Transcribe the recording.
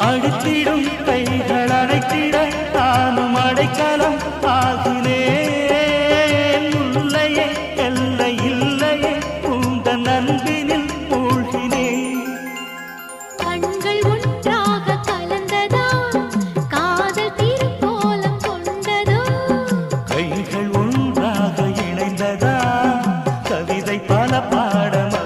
அடித்திடும் கைகள் அடைத்திட நானும் அடைக்கலம் ஆகினேன். உள்ளையே எல்லை இல்லையே உந்த நண்பினில் மூழ்கினேன் கண்கள் ஒன்றாக கலந்ததா காதல் திருக்கோலம் கொண்டதோ. கைகள் ஒன்றாக இணைந்ததா கவிதை பல பாடம்